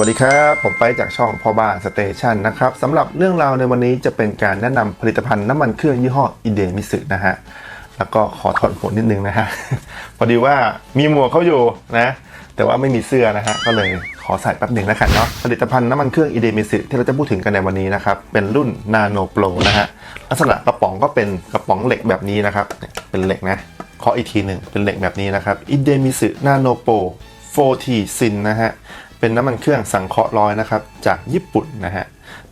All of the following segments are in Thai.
วัสดีครับ ผมไปจากช่องพ่อบ้านสเตชันนะครับสำหรับเรื่องราวในวันนี้จะเป็นการแนะนำผลิตภัณฑ์น้ำมันเครื่องยี่ห้ออิเดมิสึนะฮะ แล้วก็ขอถอดหัวนิดนึงนะฮะ พอดีว่ามีหมวกเขาอยู่นะ แต่ว่าไม่มีเสื้อนะฮะ ก็เลยขอใส่แป๊บหนึ่งแล้วกันเนาะผลิตภัณฑ์น้ำมันเครื่องอิเดมิสึที่เราจะพูดถึงกันในวันนี้นะครับ เป็นรุ่นนาโนโปรนะฮะลักษณะกระป๋องก็เป็นกระป๋องเหล็กแบบนี้นะครับ เป็นเหล็กนะขออีกทีหนึ่งเป็นเหล็กแบบนี้นะครับอิเดมิสึนาโนโปร 4T ซินนะฮะ เป็นน้ำมันเครื่องสังเคราะห์ร้อยนะครับ จากญี่ปุ่นนะฮะ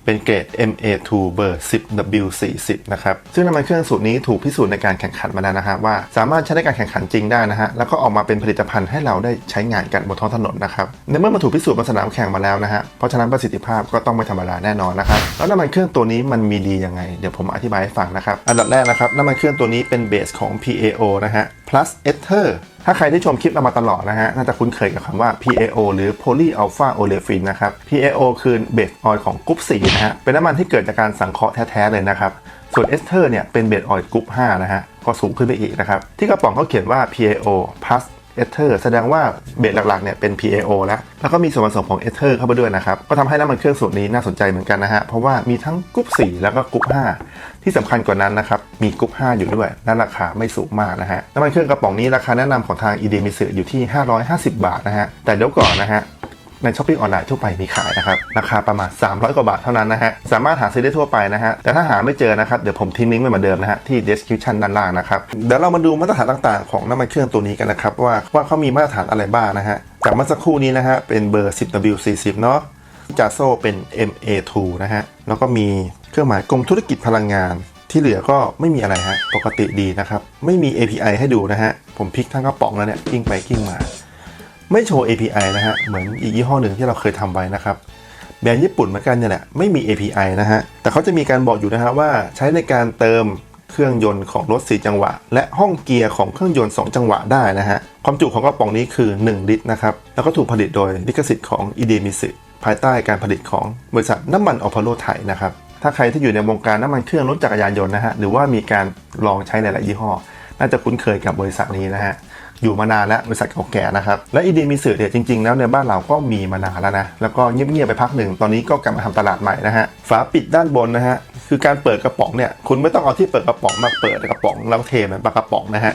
เป็นเกรด MA2 เบอร์ 10W40 นะครับ ซึ่งน้ำมันเครื่องสูตรนี้ถูกพิสูจน์ในการแข่งขันมาแล้วนะฮะว่า สามารถใช้ในการแข่งขันจริงได้นะฮะ แล้วก็ออกมาเป็นผลิตภัณฑ์ให้เราได้ใช้งานกันบนท้องถนนนะครับ ในเมื่อมันถูกพิสูจน์บนสนามแข่งมาแล้วนะฮะ เพราะฉะนั้นประสิทธิภาพก็ต้องไม่ธรรมดาแน่นอนนะครับ แล้วน้ำมันเครื่องตัวนี้มันมีดียังไง เดี๋ยวผมอธิบายให้ฟังนะครับ อันดับแรกนะครับ น้ำมันเครื่องตัวนี้เป็นเบสของ PAO นะฮะ plus ether ถ้าใครที่ชมคลิปเรามาตลอดนะฮะ น่าจะคุ้นเคยกับคำว่า PAO หรือ polyalpha olefin นะครับ PAO คือเบสออยล์ของกรุ๊ป4นะฮะเป็นน้ำมันที่เกิดจากการสังเคราะห์แท้ๆเลยนะครับ ส่วนเอสเทอร์เนี่ยเป็นเบสออยล์กรุ๊ป5นะฮะก็สูงขึ้นไปอีกนะครับ ที่กระป๋องเขาเขียนว่า PAO plus เอเทอร์แสดงว่าเบสหลักๆเนี่ยเป็น PAO แล้ว แล้วก็มีส่วนผสมของเอเทอร์เข้าไปด้วยนะครับ ก็ทำให้น้ำมันเครื่องสูตรนี้น่าสนใจเหมือนกันนะฮะ เพราะว่ามีทั้งกรุ๊ป4แล้วก็กรุ๊ป5ที่สำคัญกว่านั้นนะครับ มีกรุ๊ป5อยู่ด้วย และราคาไม่สูงมากนะฮะ น้ำมันเครื่องกระป๋องนี้ราคาแนะนำของทางอีเดมิสอยู่ที่ 550 บาทนะฮะ แต่เดี๋ยวก่อนนะฮะ ในช้อปปิ้งออนไลน์ทั่วไปมีขายนะครับ ราคาประมาณ 300 กว่าบาทเท่านั้นนะฮะ สามารถหาซื้อได้ทั่วไปนะฮะ แต่ถ้าหาไม่เจอนะครับ เดี๋ยวผมทิ้งลิงก์ไว้เหมือนเดิมนะฮะ ที่ description ด้านล่างนะครับ เดี๋ยวเรามาดูมาตรฐานต่างๆ ของน้ำมันเครื่องตัวนี้กันนะครับว่าว่าเขามีมาตรฐานอะไรบ้างนะฮะ จากเมื่อสักครู่นี้นะฮะเป็นเบอร์ 10W40 เนาะจาโซเป็น MA2 นะฮะ แล้วก็มีเครื่องหมายกรมธุรกิจพลังงาน ที่เหลือก็ไม่มีอะไรฮะ ปกติดีนะครับ ไม่มี API ให้ดูนะฮะ ผมพลิกทั้งกระป๋องแล้วเนี่ย กิ้งไปกิ้งมา ไม่โชว์ API นะฮะ เหมือนอีกยี่ห้อหนึ่งที่เราเคยทำไว้นะครับแบรนด์ญี่ปุ่นเหมือนกันเนี่ยแหละไม่มี API นะฮะ แต่เขาจะมีการบอกอยู่นะฮะว่าใช้ในการเติมเครื่องยนต์ของรถ 4 จังหวะ และห้องเกียร์ของเครื่องยนต์ 2 จังหวะได้นะฮะ ความจุของกระป๋องนี้คือ 1 ลิตรนะครับ แล้วก็ถูกผลิตโดยลิขสิทธิ์ของ i d e m i s ภายใต้การผลิตของบริษัทน้ำมันอพอลโลไทยนะครับ ถ้าใครที่อยู่ในวงการน้ำมันเครื่องรถจักรยานยนต์นะฮะ หรือว่ามีการลองใช้หลาย ๆ ยี่ห้อ น่าจะคุ้นเคยกับบริษัทนี้นะฮะ อยู่มานานแล้วบริษัทเก่าแก่นะครับ และอีดีมีสื่อเนี่ยจริง ๆ แล้วในบ้านเราก็มีมานานแล้วนะ แล้วก็เงียบๆไปพักหนึ่ง ตอนนี้ก็กลับมาทำตลาดใหม่นะฮะ ฝาปิดด้านบนนะฮะ คือการเปิดกระป๋องเนี่ย คุณไม่ต้องเอาที่เปิดกระป๋องมาเปิดกระป๋องแล้วเทมันปากระป๋องนะฮะ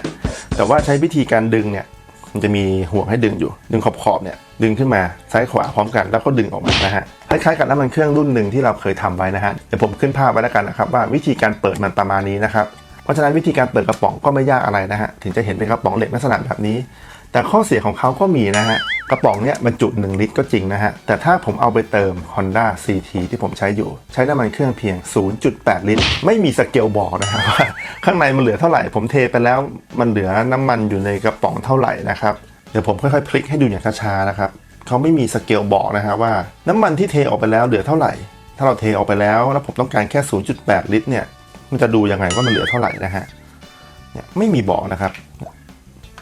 แต่ว่าใช้วิธีการดึงเนี่ย มันจะมีห่วงให้ดึงอยู่ ดึงขอบๆเนี่ย ดึงขึ้นมาซ้ายขวาพร้อมกัน แล้วก็ดึงออกมานะฮะ คล้ายๆกับน้ำมันเครื่องรุ่นหนึ่งที่เราเคยทำไว้นะฮะ เดี๋ยวผมขึ้นภาพไว้แล้วกันนะครับว่าวิธีการเปิดมันประมาณนี้นะครับ ราะฉะนั้นวิธีการเปิดกระป๋องก็ไม่ยากอะไรนะฮะถึงจะเห็นเป็นกระป๋องเหล็กลักษณะแบบนี้ แต่ข้อเสียของเขาก็มีนะฮะกระป๋องเนี้ยบรรจุ 1 ลิตรก็จริงนะฮะ แต่ถ้าผมเอาไปเติม Honda CT ที่ผมใช้อยู่ ใช้น้ำมันเครื่องเพียง 0.8 ลิตร ไม่มีสเกลบอกนะฮะว่าข้างในมันเหลือเท่าไหร่ ผมเทไปแล้วมันเหลือน้ำมันอยู่ในกระป๋องเท่าไหร่นะครับ เดี๋ยวผมค่อยๆ พลิกให้ดูอย่างช้าๆนะครับเขาไม่มีสเกลบอกนะฮะว่า น้ำมันที่เทออกไปแล้วเหลือเท่าไหร่ ถ้าเราเทออกไปแล้วแล้วผมต้องการแค่ 0.8 ลิตรเนี่ย มันจะดูยังไงว่ามันเหลือเท่าไหร่นะฮะเนี่ยไม่มีบอกนะครับ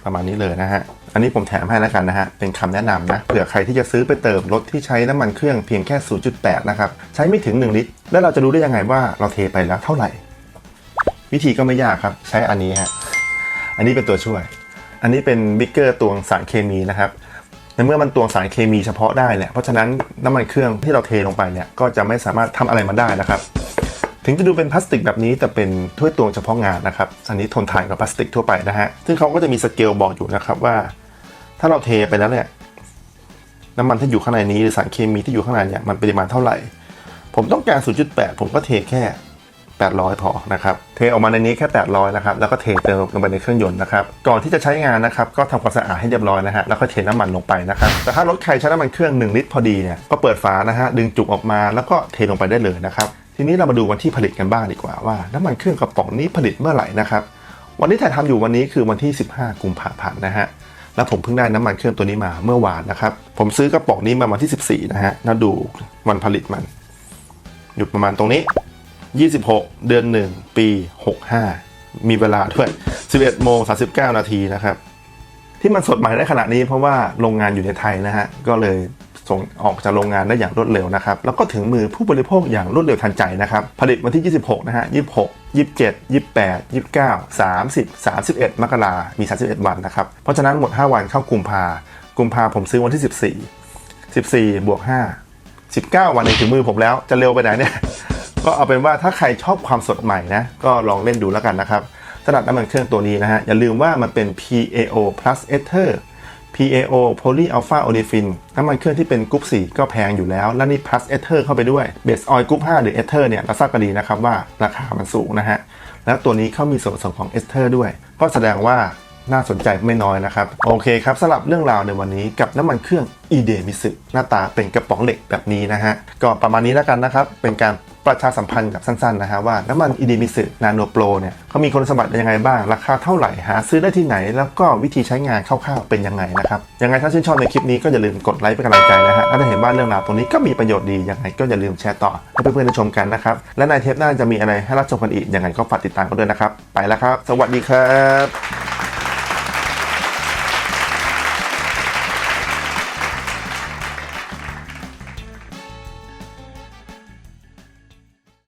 ประมาณนี้เลยนะฮะอันนี้ผมแถมให้แล้วกันนะฮะเป็นคำแนะนำนะเผื่อใครที่จะซื้อไปเติมรถที่ใช้น้ำมันเครื่องเพียงแค่ 0.8 นะครับใช้ไม่ถึง 1 ลิตร แล้วเราจะรู้ได้ยังไงว่าเราเทไปแล้วเท่าไหร่ วิธีก็ไม่ยากครับ ใช้อันนี้ฮะอันนี้เป็นตัวช่วย อันนี้เป็นบิ๊กเกอร์ตวงสารเคมีนะครับในเมื่อมันตวงสารเคมีเฉพาะได้เนี่ยเพราะฉะนั้นน้ำมันเครื่องที่เราเทลงไปเนี่ยก็จะไม่สามารถทำอะไรมันได้นะครับ ถึงจะดูเป็นพลาสติกแบบนี้แต่เป็นถ้วยตวงเฉพาะงานนะครับอันนี้ทนทานกับพลาสติกทั่วไปนะฮะซึ่งเขาก็จะมีสเกลบอกอยู่นะครับว่า ถ้าเราเทไปแล้วเนี่ยน้ำมันที่อยู่ข้างในนี้หรือสารเคมีที่อยู่ข้างในเนี่ยมันปริมาณเท่าไหร่ ผมต้องการ 0.8 ผมก็เทแค่ 800 พอนะครับ เทออกมาในนี้แค่ 800 นะครับ แล้วก็เทเติมลงไปในเครื่องยนต์นะครับ ก่อนที่จะใช้งานนะครับ ก็ทำความสะอาดให้เรียบร้อยนะฮะ แล้วก็เทน้ำมันลงไปนะครับ แต่ถ้ารถใครใช้น้ำมันเครื่อง 1 ลิตรพอดีเนี่ย ก็เปิดฝานะฮะ ดึงจุกออกมา แล้วก็เทลงไปได้เลยนะครับ ทีนี้เรามาดูวันที่ผลิตกันบ้างดีกว่าว่าน้ำมันเครื่องกระป๋องนี้ผลิตเมื่อไหร่นะครับ วันที่ถ่ายทำอยู่วันนี้คือวันที่ 15 กุมภาพันธ์นะฮะแล้วผมเพิ่งได้น้ำมันเครื่องตัวนี้มาเมื่อวานนะครับ ผมซื้อกระป๋องนี้มาวันที่ 14 นะฮะแล้วดูวันผลิตมัน อยู่ประมาณตรงนี้ 26 เดือน 1 ปี 65 มีเวลาด้วย 11โมง39 นาทีนะครับ ที่มันสดใหม่ได้ขนาดนี้เพราะว่าโรงงานอยู่ในไทยนะฮะก็เลย ส่งออกจากโรงงานได้อย่างรวดเร็วนะครับ แล้วก็ถึงมือผู้บริโภคอย่างรวดเร็วทันใจนะครับ ผลิตวันที่ 26 นะฮะ 26 27 28 29 30 31 มกรามี 31 วันนะครับ เพราะฉะนั้นหมด 5 วันเข้ากุมภากุมภาผมซื้อวันที่ 14 14 บวก 5 19 วันในถึงมือผมแล้ว จะเร็วไปไหนเนี่ย ก็เอาเป็นว่าถ้าใครชอบความสดใหม่นะ ก็ลองเล่นดูแล้วกันนะครับสำหรับน้ำมันเครื่องตัวนี้นะฮะ อย่าลืมว่ามันเป็น PAO plus ether PAO poly alpha olefin น้ำมันเครื่องที่เป็นกรุ๊ป4ก็แพงอยู่แล้ว และนี่ plus ether เข้าไปด้วย base oil กรุ๊ป5หรือ ether เนี่ยเราทราบกันดีนะครับว่าราคามันสูงนะฮะ แล้วตัวนี้เขามีส่วนผสมของ ether ด้วย ก็แสดงว่าน่าสนใจไม่น้อยนะครับ โอเคครับสำหรับเรื่องราวในวันนี้กับน้ำมันเครื่อง e d e m i s u หน้าตาเป็นกระป๋องเหล็กแบบนี้นะฮะก็ประมาณนี้แล้วกันนะครับเป็นการ ประชาสัมพันธ์แบบสั้นๆนะฮะว่าน้ำมัน e d e m i s u Nano Pro เนี่ยเขามีคุณสมบัติยังไงบ้าง ราคาเท่าไหร่หาซื้อได้ที่ไหน แล้วก็วิธีใช้งานคร่าวๆเป็นยังไงนะครับยังไงถ้าชื่นชอบในคลิปนี้ก็อย่าลืมกดไลค์เป็นกำลังใจนะฮะถ้าเห็นว่าเรื่องราวตรงนี้ก็มีประโยชน์ดียังไงก็อย่าลืมแชร์ต่อให้เพื่อนๆได้ชมกันนะครับและในเทปหน้าจะมีอะไรให้รับชมกันอีกยังไงก็ฝากติดตามกันด้วยนะครับไปแล้วครับ สวัสดีครับ